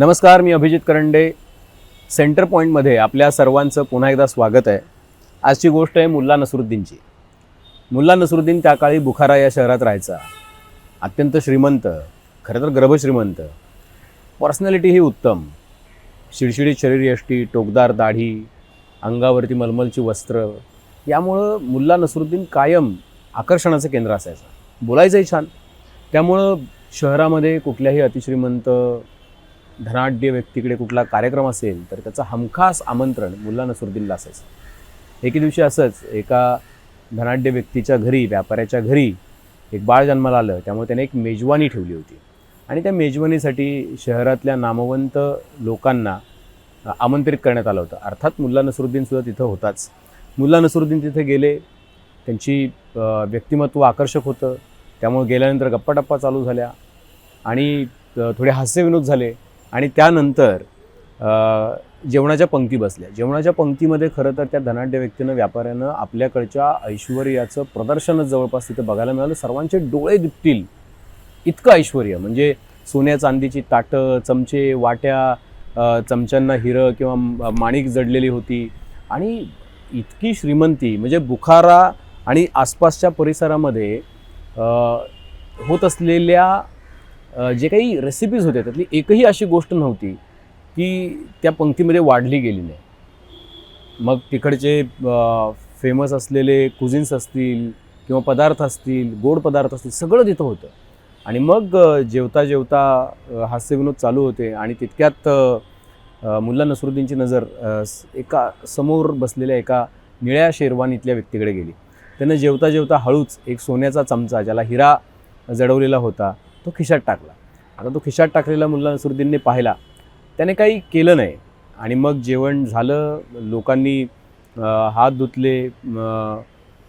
नमस्कार मी अभिजित करंडे. सेंटर पॉईंटमध्ये आपल्या सर्वांचं पुन्हा एकदा स्वागत आहे. आजची गोष्ट आहे मुल्ला नसरुद्दीनची. मुल्ला नसरुद्दीन त्या काळी बुखारा या शहरात राहायचा. अत्यंत श्रीमंत खरं तर गर्भश्रीमंत. पर्सनॅलिटी ही उत्तम. शिडशिडीत शरीरयष्टी टोकदार दाढी अंगावरती मलमलची वस्त्र यामुळं मुल्ला नसरुद्दीन कायम आकर्षणाचं केंद्र असायचं. बोलायचंही छान. त्यामुळं शहरामध्ये कुठल्याही अतिश्रीमंत धनाढ्य व्यक्तीकडे कुठला कार्यक्रम असेल तर त्याचं हमखास आमंत्रण मुल्ला नसरुद्दीनला असायचं. एके दिवशी असंच एका धनाढ्य व्यक्तीच्या घरी व्यापाऱ्याच्या घरी एक बाळ जन्माला आलं त्यामुळे त्याने एक मेजवानी ठेवली होती. आणि त्या मेजवानीसाठी शहरातल्या नामवंत लोकांना आमंत्रित करण्यात आलं होतं. अर्थात मुल्ला नसरुद्दीनसुद्धा तिथं होताच. मुल्ला नसरुद्दीन तिथे गेले त्यांची व्यक्तिमत्व आकर्षक होतं. त्यामुळे गेल्यानंतर गप्पाटप्पा चालू झाल्या आणि थोडे हास्यविनोद झाले. आणि त्यानंतर जेवणाच्या पंक्ती बसल्या. जेवणाच्या पंक्तीमध्ये खरं तर त्या धनाढ्य व्यक्तीनं व्यापाऱ्यानं आपल्याकडच्या ऐश्वर्याचं प्रदर्शनच जवळपास तिथं बघायला मिळालं. सर्वांचे डोळे दिपतील इतकं ऐश्वर म्हणजे सोन्या चांदीची ताटं चमचे वाट्या चमच्यांना हिरं किंवा माणिक जडलेली होती. आणि इतकी श्रीमंती म्हणजे बुखारा आणि आसपासच्या परिसरामध्ये होत असलेल्या जे काही रेसिपीज होत्या त्यातली एकही अशी गोष्ट नव्हती की त्या पंक्तीमध्ये वाढली गेली नाही मग तिकडचे फेमस असलेले कुझिन्स असतील किंवा पदार्थ असतील गोड पदार्थ असतील सगळं तिथं होतं. आणि मग जेवता जेवता हास्यविनोद चालू होते आणि तितक्यात मुल्ला नसरुद्दीनची नजर एका समोर बसलेल्या एका निळ्या शेरवानीतल्या व्यक्तीकडे गेली. त्यानं जेवता जेवता हळूच एक सोन्याचा चमचा ज्याला हिरा जडवलेला होता तो खिशात टाकला. आता तो खिशात टाकलेला मुल्ला नसरुद्दीनने पाहिला. त्याने काही केलं नाही. आणि मग जेवण झालं. लोकांनी हात धुतले पानविडा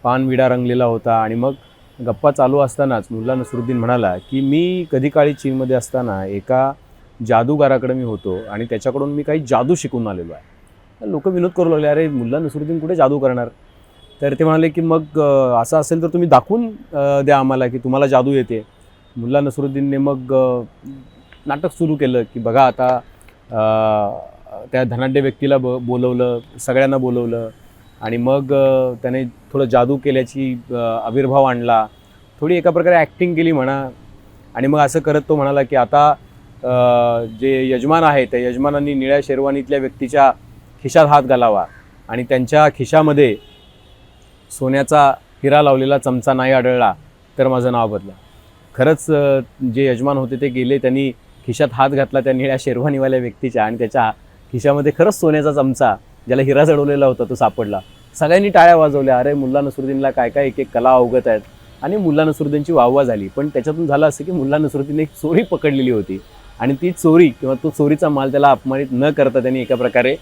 पान विडा रंगलेला होता. आणि मग गप्पा चालू असतानाच मुल्ला नसरुद्दीन म्हणाला की मी कधी काळी चीनमध्ये असताना एका जादूगाराकडे मी होतो आणि त्याच्याकडून मी काही जादू शिकून आलेलो आहे. लोक विनोद करू लागले अरे मुल्ला नसरुद्दीन कुठे जादू करणार? तर ते म्हणाले की मग असं असेल तर तुम्ही दाखवून द्या आम्हाला की तुम्हाला जादू येते. मुल्ला नसरुद्दीनने मग नाटक सुरू केलं की बघा आता त्या धनाढ्य व्यक्तीला ब बोलवलं सगळ्यांना बोलवलं आणि मग त्याने थोडं जादू केल्याची आविर्भाव आणला. थोडी एका प्रकारे ॲक्टिंग केली म्हणा आणि मग असं करत तो म्हणाला की आता जे यजमान आहे त्या यजमानांनी निळ्या शेरवानीतल्या व्यक्तीच्या खिशात हात घालावा आणि त्यांच्या खिशामध्ये सोन्याचा हिरा लावलेला चमचा नाही आढळला तर माझं नाव बदला. खरंच जे यजमान होते ते गेले त्यांनी खिशात हात घातला त्या निळ्या शेरवानीवाल्या व्यक्तीच्या आणि त्याच्या खिशामध्ये खरंच सोन्याचा चमचा ज्याला हिरा चढवलेला होता तो सापडला. सगळ्यांनी टाळ्या वाजवल्या. अरे मुल्ला नसरुद्दीनला काय काय एक एक कला अवगत आहेत. आणि मुल्ला नसरुद्दीनची वाहवा झाली. पण त्याच्यातून झालं असं की मुल्ला नसरुद्दीन एक चोरी पकडलेली होती. आणि ती चोरी किंवा तो चोरीचा माल त्याला अपमानित न करता त्यांनी एका प्रकारे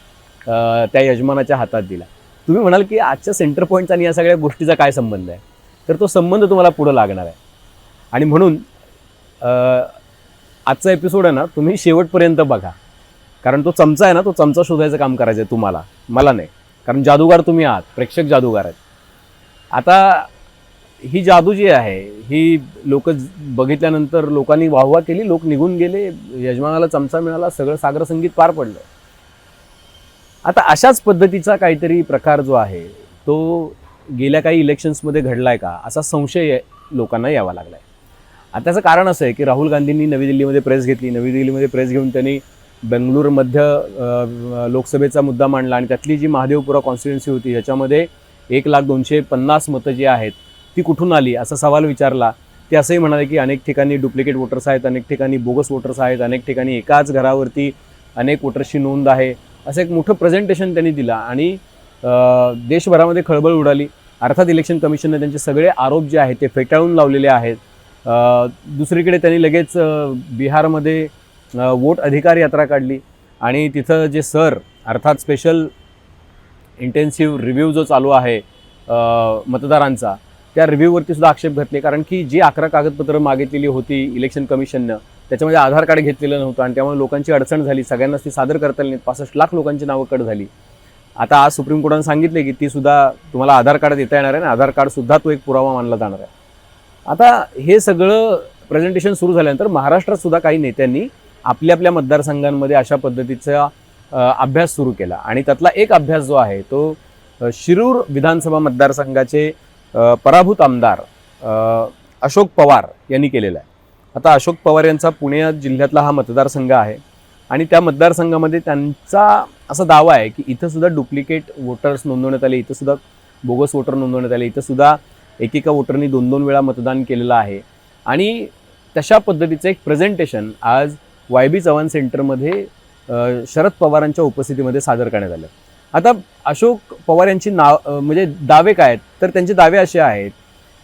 त्या यजमानाच्या हातात दिला. तुम्ही म्हणाल की आजच्या सेंटर पॉईंटचा आणि या सगळ्या गोष्टीचा काय संबंध आहे? तर तो संबंध तुम्हाला पुढं लागणार आहे. आणि म्हणून आजचा एपिसोड आहे ना तुम्ही शेवटपर्यंत बघा. कारण तो चमचा आहे ना तो चमचा शोधायचं काम करायचं आहे तुम्हाला. मला नाही. कारण जादूगार तुम्ही आहात. प्रेक्षक जादूगार आहेत. आता ही जादू जी आहे ही लोक बघितल्यानंतर लोकांनी वाहवा केली लोक निघून गेले यजमानाला चमचा मिळाला सगळं सागर संगीत पार पडलं. आता अशाच पद्धतीचा काहीतरी प्रकार जो आहे तो गेल्या काही इलेक्शन्समध्ये घडला आहे का? असा संशय लोकांना यावा लागलाय. आता त्याचं कारण असं आहे की राहुल गांधींनी नवी दिल्लीमध्ये प्रेस घेतली. नवी दिल्लीमध्ये प्रेस घेऊन त्यांनी बेंगळूर लोकसभेचा मुद्दा मांडला आणि त्यातली जी महादेवपुरा कॉन्स्टिट्युन्सी होती ह्याच्यामध्ये एक लाख दोनशे पन्नास मतं जी आहेत ती कुठून आली? असा सवाल विचारला. ते असंही म्हणाले की अनेक ठिकाणी डुप्लिकेट वोटर्स आहेत अनेक ठिकाणी बोगस वोटर्स आहेत अनेक ठिकाणी एकाच घरावरती अनेक वोटर्सची नोंद आहे. असं एक मोठं प्रेझेंटेशन त्यांनी दिलं आणि देशभरामध्ये खळबळ उडाली. अर्थात इलेक्शन कमिशनने त्यांचे सगळे आरोप जे आहेत ते फेटाळून लावलेले आहेत. दुसरीकडे त्यांनी लगेच बिहारमध्ये वोट अधिकार यात्रा काढली. आणि तिथं जे सर अर्थात स्पेशल इंटेन्सिव्ह रिव्ह्यू जो चालू आहे मतदारांचा त्या रिव्ह्यूवरती सुद्धा आक्षेप घातले. कारण की जी अकरा कागदपत्रं मागितलेली होती इलेक्शन कमिशननं त्याच्यामध्ये आधार कार्ड घेतलेलं नव्हतं आणि त्यामुळे लोकांची अडचण झाली. सगळ्यांनाच ती सादर करता आली नाहीत पासष्ट लाख लोकांची नावं कट झाली. आता आज सुप्रीम कोर्टाने सांगितले की ती सुद्धा तुम्हाला आधार कार्ड देता येणार आहे आणि आधार कार्डसुद्धा तो एक पुरावा मानला जाणार आहे. आता हे सगळं प्रेझेंटेशन सुरू झाल्यानंतर महाराष्ट्रात सुद्धा काही नेत्यांनी आपल्या आपल्या मतदारसंघांमध्ये अशा पद्धतीचा अभ्यास सुरू केला. आणि त्यातला एक अभ्यास जो आहे तो शिरूर विधानसभा मतदारसंघाचे पराभूत आमदार अशोक पवार यांनी केलेला आहे. आता अशोक पवार यांचा पुणे जिल्ह्यातला हा मतदारसंघ आहे आणि त्या मतदारसंघामध्ये त्यांचा असा दावा आहे की इथंसुद्धा डुप्लिकेट वोटर्स नोंदवण्यात आले इथंसुद्धा बोगस वोटर नोंदवण्यात आले इथंसुद्धा एकेका वोटरनी दोन दोन वेळा मतदान केलेलं आहे. आणि तशा पद्धतीचं एक प्रेझेंटेशन आज वाय बी चव्हाण सेंटरमध्ये शरद पवारांच्या उपस्थितीमध्ये सादर करण्यात आलं. आता अशोक पवार यांची नाव म्हणजे दावे काय आहेत? तर त्यांचे दावे असे आहेत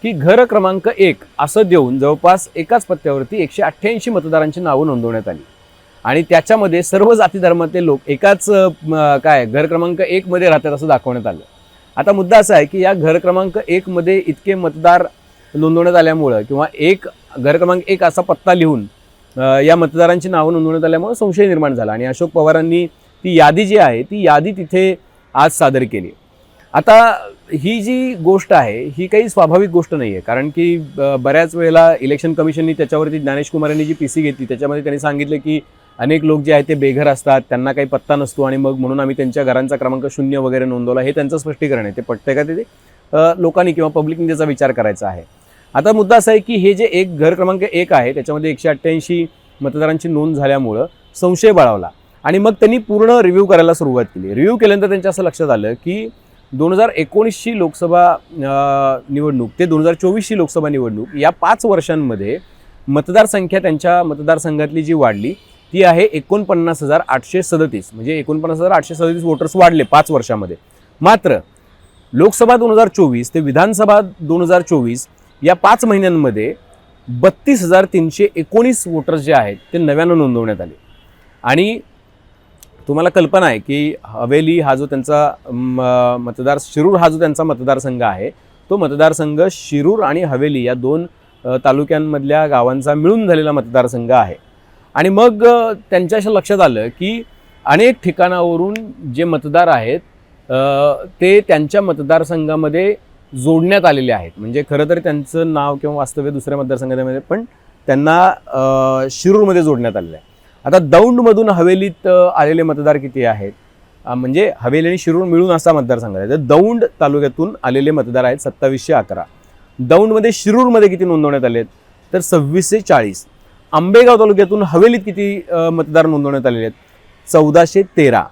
की घर क्रमांक एक असं देऊन जवळपास एकाच पत्त्यावरती एकशे अठ्ठ्याऐंशी मतदारांची नावं नोंदवण्यात आली. आणि त्याच्यामध्ये सर्व जाती धर्मातले लोक एकाच काय घर क्रमांक एकमध्ये राहतात असं दाखवण्यात आलं. आता मुद्दा असा आहे की या घर क्रमांक एकमध्ये इतके मतदार नोंदवण्यात आल्यामुळं किंवा एक घर क्रमांक एक असा पत्ता लिहून या मतदारांची नावं नोंदवण्यात आल्यामुळं संशय निर्माण झाला आणि अशोक पवारांनी ती यादी जी आहे ती यादी तिथे आज सादर केली. आता ही जी गोष्ट आहे ही काही स्वाभाविक गोष्ट नाही आहे कारण की बऱ्याच वेळेला इलेक्शन कमिशननी त्याच्यावरती ज्ञानेश कुमार यांनी जी पी सी घेतली त्याच्यामध्ये त्यांनी सांगितलं की अनेक लोक जे आहेत ते बेघर असतात त्यांना काही पत्ता नसतो आणि मग म्हणून आम्ही त्यांच्या घरांचा क्रमांक शून्य वगैरे नोंदवला. हे त्यांचं स्पष्टीकरण आहे. ते पटतंय का ते? लोकांनी किंवा पब्लिकनी त्याचा विचार करायचा आहे. आता मुद्दा असा आहे की हे जे एक घर क्रमांक एक आहे त्याच्यामध्ये एकशे अठ्ठ्याऐंशी मतदारांची नोंद झाल्यामुळं संशय बाळवला. आणि मग त्यांनी पूर्ण रिव्ह्यू करायला सुरुवात केली. रिव्ह्यू केल्यानंतर त्यांच्या असं लक्षात आलं की दोन हजार एकोणीसची लोकसभा निवडणूक ते दोन हजार चोवीसची लोकसभा निवडणूक या पाच वर्षांमध्ये मतदारसंख्या त्यांच्या मतदारसंघातली जी वाढली ती आहे एकोणपन्नास हजार आठशे सदतीस. म्हणजे एकोणपन्नास हजार आठशे सदतीस वोटर्स वाढले पाच वर्षामध्ये. मात्र लोकसभा दोन हजार चोवीस ते विधानसभा दोन हजार चोवीस या पाच महिन्यांमध्ये बत्तीस हजार तीनशे एकोणीस वोटर्स जे आहेत ते नव्यानं नोंदवण्यात आले. आणि तुम्हाला कल्पना आहे की हवेली हा जो त्यांचा म, मतदार शिरूर हा जो त्यांचा मतदारसंघ आहे तो मतदारसंघ शिरूर आणि हवेली या दोन तालुक्यांमधल्या गावांचा मिळून झालेला मतदारसंघ आहे. आणि मग त्यांच्या अशा लक्षात आलं की अनेक ठिकाणावरून जे मतदार आहेत ते त्यांच्या मतदारसंघामध्ये जोडण्यात आलेले आहेत. म्हणजे खरं तर त्यांचं नाव किंवा वास्तव्य दुसऱ्या मतदारसंघामध्ये पण त्यांना शिरूरमध्ये जोडण्यात आलेलं आहे. आता दौंडमधून हवेलीत आलेले मतदार किती आहेत? म्हणजे हवेली आणि शिरूर मिळून असा मतदारसंघ आहे. तर दौंड तालुक्यातून आलेले मतदार आहेत सत्तावीसशे अकरा. दौंडमध्ये शिरूरमध्ये किती नोंदवण्यात आलेत? तर सव्वीसशे चाळीस. आंबेगाव तालुक्यातून हवेलीत किती मतदार नोंदवण्यात आलेले आहेत? चौदाशे तेरा.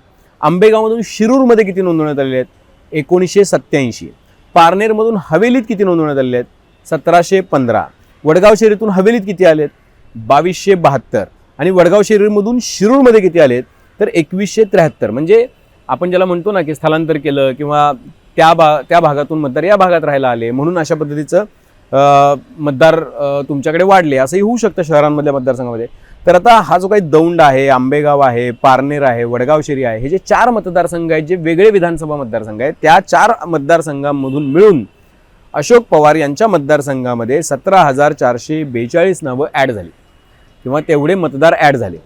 आंबेगावमधून शिरूरमध्ये किती नोंदवण्यात आलेले आहेत? एकोणीसशे सत्त्याऐंशी. पारनेरमधून हवेलीत किती नोंदवण्यात आलेले आहेत? सतराशे पंधरा. वडगाव शहरीतून हवेलीत किती आलेत? बावीसशे बहात्तर. आणि वडगाव शहरीमधून शिरूरमध्ये किती आलेत तर एकवीसशे त्र्याहत्तर. म्हणजे आपण ज्याला म्हणतो ना की स्थलांतर केलं किंवा त्या भा त्या भागातून मतदार या भागात राहायला आले म्हणून अशा पद्धतीचं मतदार तुमच्याकडे वाढले असंही होऊ शकतं शहरांमधल्या मतदारसंघामध्ये. तर आता हा जो काही दौंड आहे आंबेगाव आहे पारनेर आहे वडगाव शेरी आहे हे जे चार मतदारसंघ आहेत जे वेगळे विधानसभा मतदारसंघ आहेत त्या चार मतदारसंघांमधून मिळून अशोक पवार यांच्या मतदारसंघामध्ये सतरा हजार चारशे बेचाळीस नावं ॲड झाली. किंवा तेवढे मतदार ॲड झाले.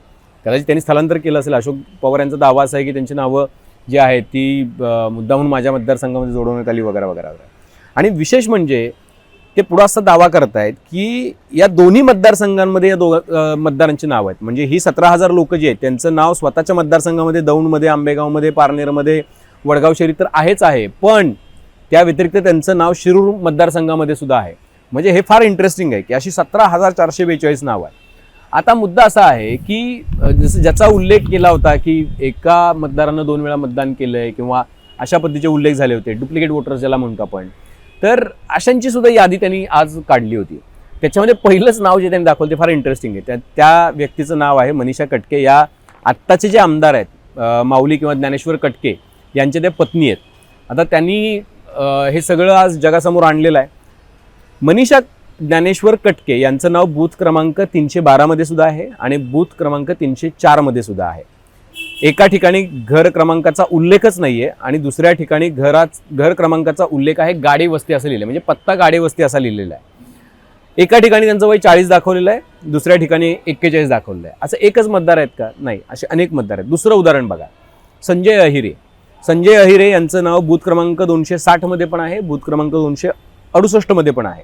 कदाचित त्यांनी स्थलांतर केलं असेल अशोक पवार यांचा दावा असा आहे की त्यांची नावं जी आहेत ती मुद्दाहून माझ्या मतदारसंघामध्ये जोडवण्यात आली वगैरे वगैरे वगैरे. आणि विशेष म्हणजे ते पुढं असा दावा करतायत की या दोन्ही मतदारसंघांमध्ये या दो मतदारांची नावं आहेत. म्हणजे ही सतरा हजार लोक जी आहेत त्यांचं नाव स्वतःच्या मतदारसंघामध्ये दौंडमध्ये आंबेगावमध्ये पारनेरमध्ये वडगाव शहरी तर आहेच आहे. पण त्या व्यतिरिक्त त्यांचं नाव शिरूर मतदारसंघामध्ये सुद्धा आहे. म्हणजे हे फार इंटरेस्टिंग आहे की अशी सतरा हजार चारशे बेचाळीस नाव आहे आता मुद्दा असा आहे की जसं ज्याचा उल्लेख केला होता की एका मतदारानं दोन वेळा मतदान केलं आहे किंवा अशा पद्धतीचे उल्लेख झाले होते. डुप्लिकेट वोटर्स ज्याला म्हणतो आपण. तर अशांची सुद्धा यादी त्यांनी आज काढली होती. त्याच्यामध्ये पहिलंच नाव जे त्यांनी दाखवलं ते फार इंटरेस्टिंग आहे. त्या त्या व्यक्तीचं नाव आहे मनीषा कटके. या आत्ताचे जे आमदार आहेत माऊली किंवा ज्ञानेश्वर कटके यांच्या त्या पत्नी आहेत. आता त्यांनी हे सगळं आज जगासमोर आणलेलं आहे. मनीषा ज्ञानेश्वर कटके यांचं नाव बूथ क्रमांक तीनशे बारामध्ये सुद्धा आहे आणि बूथ क्रमांक तीनशे चारमध्ये सुद्धा आहे. एका ठिकाणी घर क्रमांकाचा उल्लेखच नाही आहे आणि दुसऱ्या ठिकाणी घरात घर क्रमांकाचा उल्लेख आहे गाडी वस्ती असं लिहिलं आहे. म्हणजे पत्ता गाडी वस्ती असा लिहिलेला आहे. एका ठिकाणी त्यांचं वय चाळीस दाखवलेलं आहे दुसऱ्या ठिकाणी एक्केचाळीस दाखवलेलं आहे. असं एकच मतदार आहेत का? नाही असे अनेक मतदार आहेत. दुसरं उदाहरण बघा. संजय अहिरे. संजय अहिरे यांचं नाव बूथ क्रमांक दोनशे साठमध्ये पण आहे बूथ क्रमांक दोनशे अडुसष्टमध्ये पण आहे.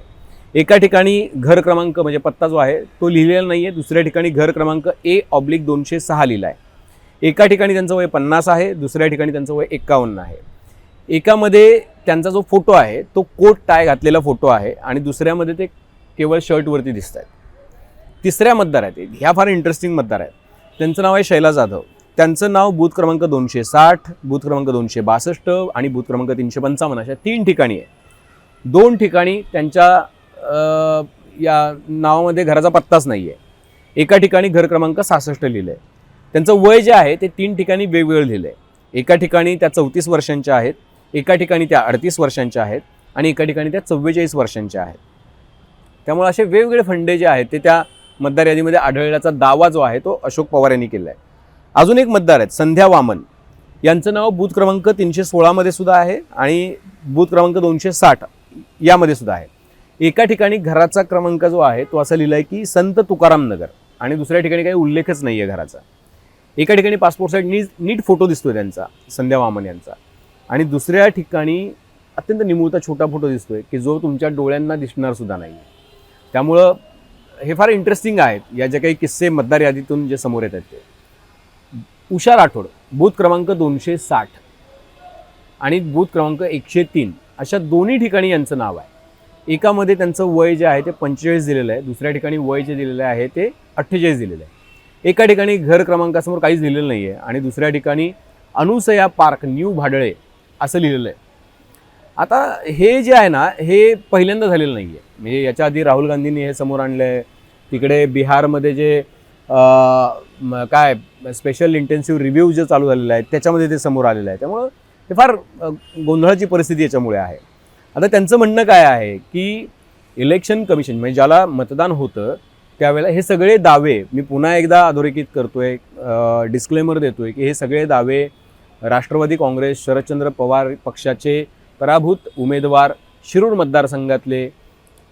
एका ठिकाणी घर क्रमांक म्हणजे पत्ता जो आहे तो लिहिलेला नाही आहे दुसऱ्या ठिकाणी घर क्रमांक ए ऑब्लिक दोनशे सहा लिहिला आहे एका ठिकाणी त्यांचं वय पन्नास आहे दुसऱ्या ठिकाणी त्यांचं वय एक्कावन्न आहे. एकामध्ये त्यांचा जो फोटो आहे तो कोट टाय घातलेला फोटो आहे आणि दुसऱ्यामध्ये ते केवळ शर्टवरती दिसत आहेत. तिसऱ्या मतदार आहेत ह्या फार इंटरेस्टिंग मतदार आहेत. त्यांचं नाव आहे शैला जाधव. त्यांचं नाव बूथ क्रमांक दोनशे साठ बूथ क्रमांक दोनशे बासष्ट आणि बूथ क्रमांक तीनशे पंचावन्न अशा तीन ठिकाणी आहे दोन ठिकाणी त्यांच्या या नावामध्ये घराचा पत्ताच नाही आहे एका ठिकाणी घर क्रमांक सहासष्ट लिहिलं आहे त्यांचं वय जे आहे ते तीन ठिकाणी वेगवेगळं लिहिलं आहे एका ठिकाणी त्या चौतीस वर्षांच्या आहेत एका ठिकाणी त्या अडतीस वर्षांच्या आहेत आणि एका ठिकाणी त्या चव्वेचाळीस वर्षांच्या आहेत. त्यामुळे असे वेगवेगळे फंडे जे आहेत ते त्या मतदार यादीमध्ये आढळल्याचा दावा जो आहे तो अशोक पवार यांनी केला आहे अजून एक मतदार आहेत संध्या वामन. यांचं नाव बूथ क्रमांक तीनशे सोळामध्ये सुद्धा आहे आणि बूथ क्रमांक दोनशे साठ यामध्ये सुद्धा आहे. एका ठिकाणी घराचा क्रमांक जो आहे तो असा लिहिला आहे की संत तुकाराम नगर आणि दुसऱ्या ठिकाणी काही उल्लेखच नाही आहे घराचा. एका ठिकाणी पासपोर्ट साईड नीट नीट फोटो दिसतोय त्यांचा संध्या वामन यांचा. आणि दुसऱ्या ठिकाणी अत्यंत निमुळता छोटा फोटो दिसतोय की जो तुमच्या डोळ्यांना दिसणार सुद्धा नाही त्यामुळं हे फार इंटरेस्टिंग आहेत या ज्या काही किस्से मतदार यादीतून जे समोर येत आहेत ते. उषा राठोड बूथ क्रमांक दोनशे साठ आणि बूथ क्रमांक एकशे तीन अशा दोन्ही ठिकाणी यांचं नाव आहे. एकामध्ये त्यांचं वय जे आहे ते पंचेचाळीस दिलेलं आहे दुसऱ्या ठिकाणी वय जे दिलेलं आहे ते अठ्ठेचाळीस दिलेलं आहे. एका ठिकाणी घर क्रमांकासमोर काहीच लिहिलेलं नाही आहे आणि दुसऱ्या ठिकाणी अनुसया पार्क न्यू भाडळे असं लिहिलेलं आहे. आता हे जे आहे ना हे पहिल्यांदा झालेलं नाही आहे म्हणजे याच्या आधी राहुल गांधींनी हे समोर आणलं आहे तिकडे बिहारमध्ये जे काय स्पेशल इंटेन्सिव्ह रिव्ह्यू जे चालू झालेलं आहे त्याच्यामध्ये ते समोर आलेलं आहे. त्यामुळं हे फार गोंधळाची परिस्थिती याच्यामुळे आहे. आता त्यांचं म्हणणं काय आहे की इलेक्शन कमिशन म्हणजे ज्याला मतदान होतं त्यावेळेला हे सगळे दावे मी पुन्हा एकदा अधोरेखित करतोय डिस्क्लेमर देतोय की हे सगळे दावे राष्ट्रवादी काँग्रेस शरदचंद्र पवार पक्षाचे पराभूत उमेदवार शिरूर मतदारसंघातले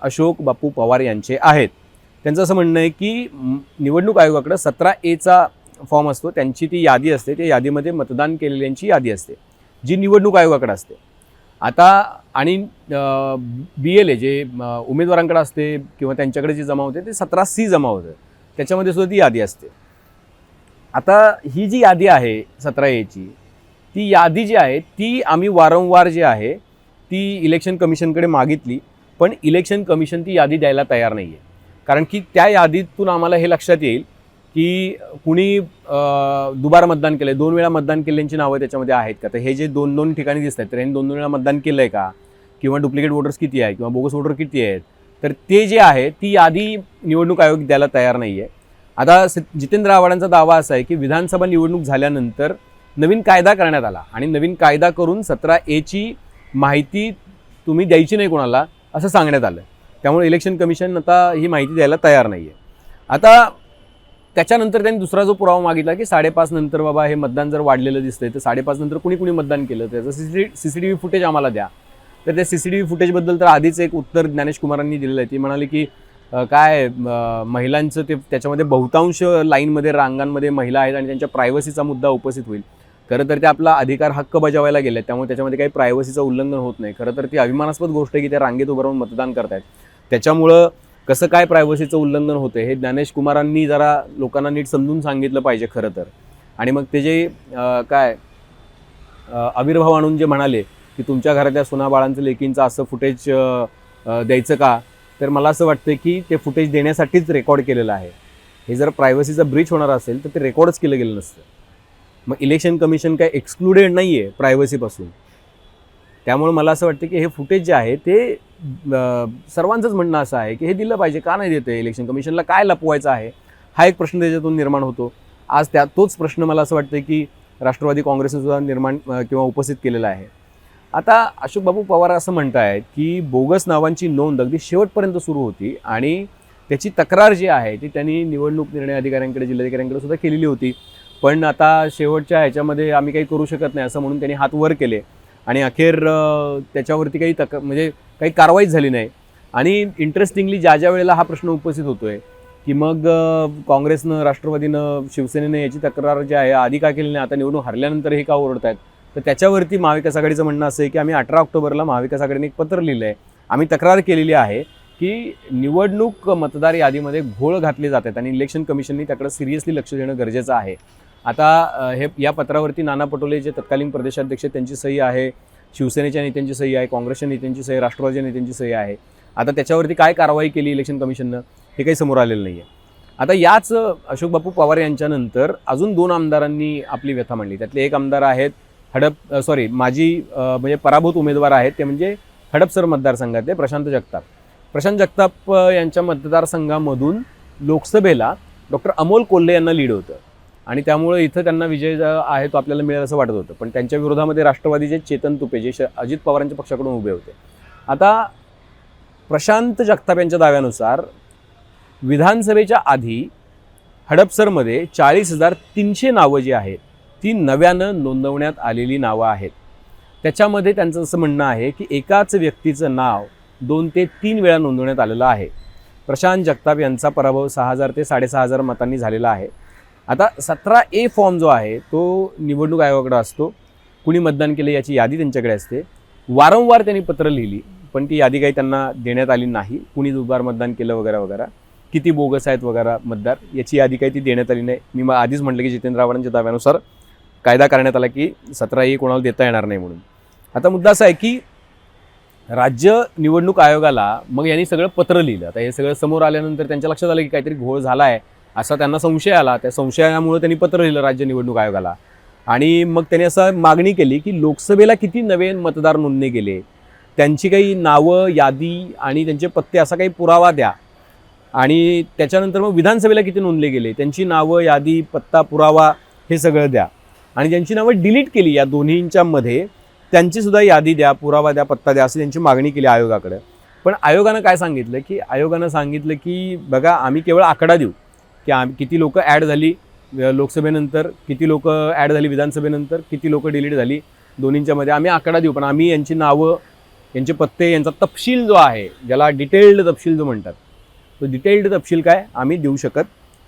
अशोक बापू पवार यांचे आहेत. त्यांचं असं म्हणणं आहे की निवडणूक आयोगाकडं सतरा एचा फॉर्म असतो त्यांची ती यादी असते त्या यादीमध्ये मतदान केलेल्यांची यादी असते जी निवडणूक आयोगाकडे असते. आता आणि बी एल ए जे उमेदवारांकडे असते किंवा त्यांच्याकडे जी जमा होते ते सतरा सी जमा होतं. त्याच्यामध्ये सुद्धा ती यादी असते. आता ही जी यादी आहे सतरा एची ती यादी जी आहे ती आम्ही वारंवार जी आहे ती इलेक्शन कमिशनकडे मागितली पण इलेक्शन कमिशन ती यादी द्यायला तयार नाही आहे कारण की त्या यादीतून आम्हाला हे लक्षात येईल की कुणी दुबार मतदान केलं दोन वेळा मतदान केल्यांची नावं त्याच्यामध्ये आहेत का? तर हे जे दोन दोन ठिकाणी दिसत आहेत तर हे दोन दोन वेळा मतदान केलं आहे का? किंवा डुप्लिकेट वोटर्स किती आहे किंवा बोगस वोटर किती आहेत? तर ते जे आहे ती यादी निवडणूक आयोग द्यायला तयार नाही आहे आता स- जितेंद्र आव्हाडांचा दावा असा आहे की विधानसभा निवडणूक झाल्यानंतर नवीन कायदा करण्यात आला आणि नवीन कायदा करून सतरा एची माहिती तुम्ही द्यायची नाही कोणाला असं सांगण्यात आलं. त्यामुळे इलेक्शन कमिशन आता ही माहिती द्यायला तयार नाही आहे आता त्याच्यानंतर त्यांनी दुसरा जो पुरावा मागितला की साडेपाच नंतर बाबा हे मतदान जर वाढलेलं दिसतंय तर साडेपाच नंतर कुणी कुणी मतदान केलं? त्याचं C C C T V footage आम्हाला द्या. तर त्या सी सी टी व्ही फुटेजबद्दल तर आधीच एक उत्तर ज्ञानेश कुमारांनी दिलेलं आहे. ती म्हणाली की काय महिलांचं ते त्याच्यामध्ये बहुतांश लाईनमध्ये रांगांमध्ये महिला आहेत आणि त्यांच्या प्रायव्हसीचा मुद्दा उपस्थित होईल. खरं तर ते आपला अधिकार हक्क बजावायला गेले त्यामुळे त्याच्यामध्ये काही प्रायव्हसीचं उल्लंघन होत नाही. खरं तर ती अभिमानास्पद गोष्ट आहे की त्या रांगेत उभं राहून मतदान करतायत. त्याच्यामुळं कसं काय प्रायव्हसीचं उल्लंघन होतं हे ज्ञानेश कुमारांनी जरा लोकांना नीट समजून सांगितलं पाहिजे खरं तर. आणि मग ते जे काय आविर्भाव आणून जे म्हणाले की तुमच्या घरातल्या सुनाबाळांचं लेकींचं असं फुटेज द्यायचं का? तर मला असं वाटतं की ते फुटेज देण्यासाठीच रेकॉर्ड केलेलं आहे. हे जर प्रायव्हसीचा ब्रीच होणार असेल तर ते रेकॉर्डच केलं गेलं नसतं. मग इलेक्शन कमिशन काय एक्सक्लुडेड नाही आहे प्रायव्हसीपासून त्यामुळे मला असं वाटतं की हे फुटेज जे आहे ते सर्वांचंच म्हणणं असं आहे की हे दिलं पाहिजे का नाही देतं इलेक्शन कमिशनला काय लपवायचं आहे? हा एक प्रश्न त्याच्यातून निर्माण होतो. आज त्या तोच प्रश्न मला असं वाटतं की राष्ट्रवादी काँग्रेसने सुद्धा निर्माण किंवा उपस्थित केलेला आहे. आता अशोक बाबू पवार असं म्हणत आहेत की बोगस नावांची नोंद अगदी शेवटपर्यंत सुरू होती आणि त्याची तक्रार जी आहे ती त्यांनी निवडणूक निर्णय अधिकाऱ्यांकडे जिल्हाधिकाऱ्यांकडे सुद्धा केलेली होती. पण आता शेवटच्या ह्याच्यामध्ये आम्ही काही करू शकत नाही असं म्हणून त्यांनी हात वर केले. आणि अखेर त्याच्यावरती काही तक म्हणजे काही कारवाईच झाली नाही. आणि इंटरेस्टिंगली ज्या ज्या वेळेला हा प्रश्न उपस्थित होतो आहे की मग काँग्रेसनं राष्ट्रवादीनं शिवसेनेनं याची तक्रार जी आहे आधी का केली नाही आता निवडणूक हरल्यानंतर हे का ओरडत आहेत तर त्याच्यावरती महाविकास आघाडीचं म्हणणं असं आहे की आम्ही अठरा ऑक्टोबरला महाविकास आघाडीने एक पत्र लिहिलं आहे आम्ही तक्रार केलेली आहे की निवडणूक मतदार यादीमध्ये घोळ घातले जात आहेत आणि इलेक्शन कमिशननी त्याकडे सिरियसली लक्ष देणं गरजेचं आहे. आता हे या पत्रावरती नाना पटोले जे तत्कालीन प्रदेशाध्यक्ष त्यांची सही आहे शिवसेनेच्या नेत्यांची सही आहे काँग्रेसच्या नेत्यांची सही राष्ट्रवादीच्या नेत्यांची सही आहे. आता त्याच्यावरती काय कारवाई केली इलेक्शन कमिशननं हे काही समोर आलेलं नाही आहे आता याच अशोक बापू पवार यांच्यानंतर अजून दोन आमदारांनी आपली व्यथा मांडली. त्यातले एक आमदार आहेत हडप सॉरी माजी म्हणजे पराभूत उमेदवार आहेत ते म्हणजे हडपसर मतदारसंघातले प्रशांत जगताप. प्रशांत जगताप यांच्या मतदारसंघामधून लोकसभेला डॉक्टर अमोल कोल्हे यांना लीड होतं. आणि त्यामुळे इथं त्यांना विजय आहे तो आपल्याला मिळेल असं वाटत होतं. पण त्यांच्या विरोधामध्ये राष्ट्रवादीचे चेतन तुपे जे श- अजित पवारांच्या पक्षाकडून उभे होते. आता प्रशांत जगताप यांच्या दाव्यानुसार विधानसभेच्या आधी हडपसरमध्ये चाळीस हजार तीनशे नावं जी आहेत ती नव्यानं नोंदवण्यात आलेली नावं आहेत. त्याच्यामध्ये त्यांचं असं म्हणणं आहे की एकाच व्यक्तीचं नाव दोन ते तीन वेळा नोंदवण्यात आलेलं आहे. प्रशांत जगताप यांचा पराभव सहा हजार ते साडेसहा हजार मतांनी झालेला आहे. आता सतरा ए फॉर्म जो आहे तो निवडणूक आयोगाकडे असतो. कुणी मतदान केले याची यादी त्यांच्याकडे असते. वारंवार त्यांनी पत्र लिहिली पण ती यादी काही त्यांना देण्यात आली नाही. कुणी दुबार मतदान केलं वगैरे वगैरे. किती बोगस आहेत वगैरे मतदार याची यादी काही ती देण्यात आली नाही. मी मग आधीच म्हटलं की जितेंद्र आव्हाडांच्या दाव्यानुसार कायदा करण्यात आला की सतरा ए कोणाला देता येणार नाही म्हणून. आता मुद्दा असा आहे की राज्य निवडणूक आयोगाला मग यांनी सगळं पत्र लिहिलं. आता हे सगळं समोर आल्यानंतर त्यांच्या लक्षात आलं की काहीतरी घोळ झाला आहे असा त्यांना संशय आला. त्या संशयामुळे त्यांनी पत्र लिहिलं राज्य निवडणूक आयोगाला. आणि मग त्यांनी असं मागणी केली की लोकसभेला किती नवे मतदार नोंदणी गेले त्यांची काही नावं यादी आणि त्यांचे पत्ते असा काही पुरावा द्या. आणि त्याच्यानंतर मग विधानसभेला किती नोंदले गेले त्यांची नावं यादी पत्ता पुरावा हे सगळं द्या. आणि ज्यांची नावं डिलीट केली या दोन्हींच्यामध्ये त्यांचीसुद्धा यादी द्या पुरावा द्या पत्ता द्या अशी त्यांची मागणी केली आयोगाकडे. पण आयोगानं काय सांगितलं की आयोगानं सांगितलं की बघा आम्ही केवळ आकडा देऊ. की आम किती लोक ॲड झाली लोकसभेनंतर किती लोक ॲड झाली विधानसभेनंतर किती लोक डिलीट झाली दोन्हींच्यामध्ये आम्ही आकडा देऊ पण आम्ही यांची नावं यांचे पत्ते यांचा तपशील जो आहे ज्याला डिटेल्ड तपशील जो म्हणतात तो डिटेल्ड तपशील काय आम्ही देऊ शकत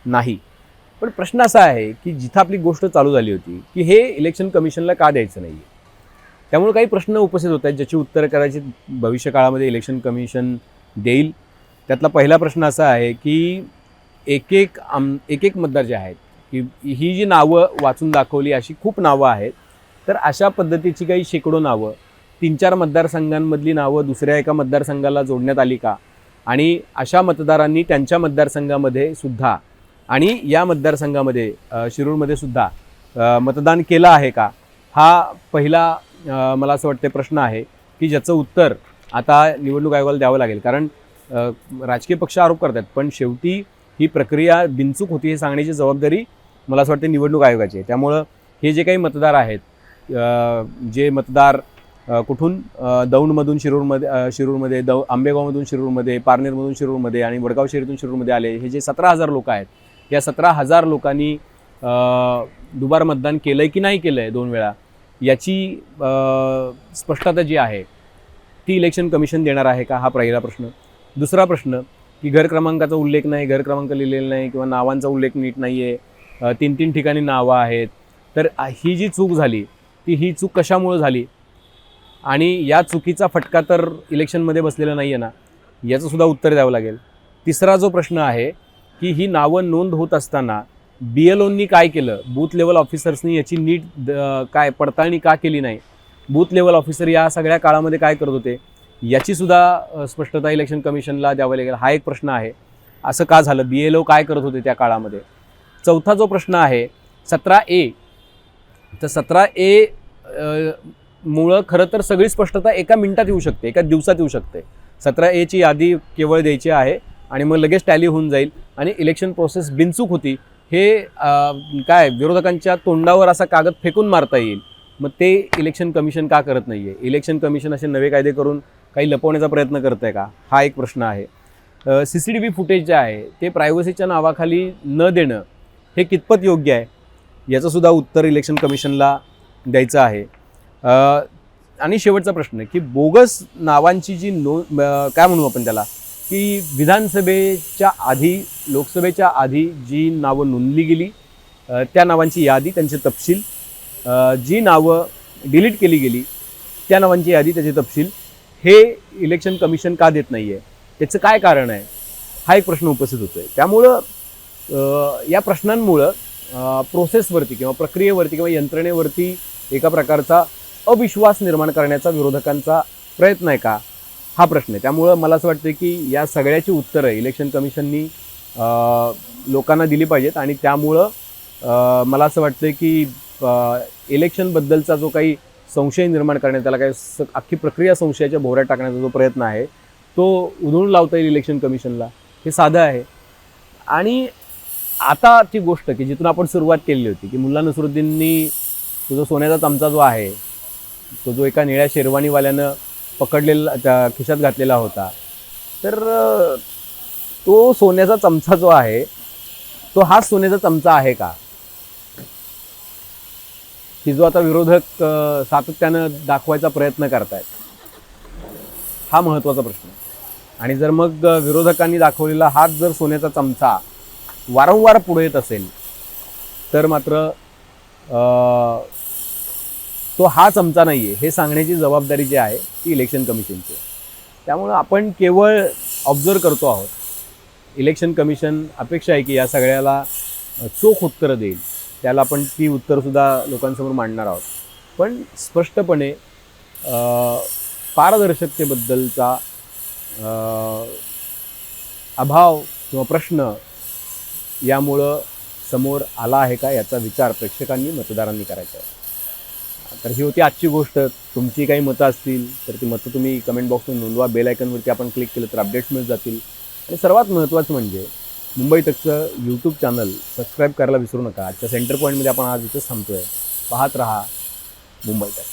नाही. पण प्रश्न असा आहे की जिथं आपली गोष्ट चालू झाली होती की हे इलेक्शन कमिशनला का द्यायचं नाही आहे त्यामुळे काही प्रश्न उपस्थित होत आहेत ज्याची उत्तरं करायची भविष्यकाळामध्ये इलेक्शन कमिशन देईल. त्यातला पहिला प्रश्न असा आहे की एक एक आम एक एक मतदार जे आहेत की ही जी नावं वाचून दाखवली अशी खूप नावं आहेत तर अशा पद्धतीची काही शेकडो नावं तीन चार मतदारसंघांमधली नावं दुसऱ्या एका मतदारसंघाला जोडण्यात आली का? आणि अशा मतदारांनी त्यांच्या मतदारसंघामध्ये सुद्धा आणि या मतदारसंघामध्ये शिरूरमध्ये सुद्धा मतदान केलं आहे का? हा पहिला मला असं वाटते प्रश्न आहे की ज्याचं उत्तर आता निवडणूक आयोगाला द्यावं लागेल. कारण राजकीय पक्ष आरोप करतात पण शेवटी ही प्रक्रिया बिनचूक होती हे सांगण्याची जबाबदारी मला असं वाटतं निवडणूक आयोगाची आहे. त्यामुळं हे जे काही मतदार आहेत जे मतदार कुठून दौंडमधून शिरूरमध्ये शिरूरमध्ये दौ आंबेगावमधून शिरूरमध्ये पारनेरमधून शिरूरमध्ये आणि वडगाव शहरीतून शिरूरमध्ये आले हे जे सतरा हजार लोक आहेत या सतरा हजार लोकांनी दुबार मतदान केलं आहे की नाही केलं आहे दोन वेळा याची स्पष्टता जी आहे ती इलेक्शन कमिशन देणार आहे का? हा पहिला प्रश्न. दुसरा प्रश्न की घर क्रमांकाचा उल्लेख नाही घर क्रमांक लिहिलेला नाही किंवा नावांचा उल्लेख नीट नाही आहे तीन तीन ठिकाणी नावं आहेत. तर ही जी चूक झाली ती ही चूक कशामुळं झाली? आणि या चुकीचा फटका तर इलेक्शनमध्ये बसलेला नाही आहे ना याचंसुद्धा उत्तर द्यावं लागेल. तिसरा जो प्रश्न आहे की ही नावं नोंद होत असताना बी एल ओंनी काय केलं? बूथ लेवल ऑफिसर्सनी याची नीट द- काय पडताळणी का केली नाही? बूथ लेवल ऑफिसर या सगळ्या काळामध्ये काय करत होते? याची सुद्धा स्पष्टता इलेक्शन कमिशनला द्यावं लागेल. हा एक प्रश्न आहे. असं का झालं? बी एल ओ काय करत होते त्या काळामध्ये? चौथा जो प्रश्न आहे सतरा ए तर सतरा ए मुळं खरं तर सगळी स्पष्टता एका मिनिटात येऊ शकते एका दिवसात येऊ शकते. सतरा एची यादी केवळ द्यायची आहे आणि मग लगेच टॅली होऊन जाईल आणि इलेक्शन प्रोसेस बिनचूक होती. हे काय विरोधकांच्या तोंडावर असा कागद फेकून मारता येईल. मग ते इलेक्शन कमिशन का करत नाही आहे इलेक्शन कमिशन असे नवे कायदे करून काही लपवण्याचा प्रयत्न करत आहे का? हा एक प्रश्न आहे. C C T V footage जे आहे ते प्रायव्हसीच्या नावाखाली न देणं हे कितपत योग्य आहे? याचंसुद्धा उत्तर इलेक्शन कमिशनला द्यायचं आहे. आणि शेवटचा प्रश्न की बोगस नावांची जी नो काय म्हणू आपण त्याला? की विधानसभेच्या आधी लोकसभेच्या आधी जी नावं नोंदली गेली त्या नावांची यादी त्यांचे तपशील जी नावं डिलीट केली गेली त्या नावांची यादी त्याचे तपशील हे इलेक्शन कमिशन का देत नाही आहे त्याचं काय कारण आहे? हा एक प्रश्न उपस्थित होतो आहे त्यामुळं या प्रश्नांमुळं प्रोसेसवरती किंवा प्रक्रियेवरती किंवा यंत्रणेवरती एका प्रकारचा अविश्वास निर्माण करण्याचा विरोधकांचा प्रयत्न आहे का? हा प्रश्न आहे. त्यामुळं मला असं वाटतं की या सगळ्याची उत्तरं इलेक्शन कमिशननी लोकांना दिली पाहिजेत आणि त्यामुळं मला असं वाटतं की इलेक्शनबद्दलचा जो काही संशय निर्माण करण्यात त्याला काही स अख्खी प्रक्रिया संशयाच्या भोवऱ्यात टाकण्याचा जो प्रयत्न आहे तो उधळून लावता येईल इलेक्शन कमिशनला हे साधं आहे. आणि आता ती गोष्ट की जिथून आपण सुरुवात केली होती की मुल्ला नसरुद्दीननी तो जो सोन्याचा चमचा जो आहे तो जो एका निळ्या शेरवानीवाल्यानं पकडलेला त्या खिशात घातलेला होता तर तो सोन्याचा चमचा जो आहे तो हाच सोन्याचा चमचा आहे का? की जो आता विरोधक सातत्यानं दाखवायचा प्रयत्न करतायत हा महत्त्वाचा प्रश्न आणि जर मग विरोधकांनी दाखवलेला हाच जर सोन्याचा चमचा वारंवार पुढे येत असेल तर मात्र तो हा चमचा नाही आहे हे सांगण्याची जबाबदारी जी आहे ती इलेक्शन कमिशनची त्यामुळं आपण केवळ ऑब्झर्व करतो आहोत. इलेक्शन कमिशन अपेक्षा आहे की या सगळ्याला चोख उत्तरं देईल. त्याला आपण ती उत्तरसुद्धा लोकांसमोर मांडणार आहोत. पण स्पष्टपणे पारदर्शकतेबद्दलचा अभाव किंवा प्रश्न यामुळं समोर आला आहे का याचा विचार प्रेक्षकांनी मतदारांनी करायचा आहे. तर ही होती आजची गोष्ट. तुमची काही मतं असतील तर ती मतं तुम्ही कमेंट बॉक्समध्ये नोंदवा. बेल आयकनवरती आपण क्लिक केलं तर अपडेट्स मिळत जातील. आणि सर्वात महत्त्वाचं म्हणजे मुंबई तकचं यूट्यूब चॅनल सबस्क्राईब करायला विसरू नका. आजच्या सेंटर पॉईंटमध्ये आपण आज इथं थांबतो आहे पाहत रहा मुंबई टक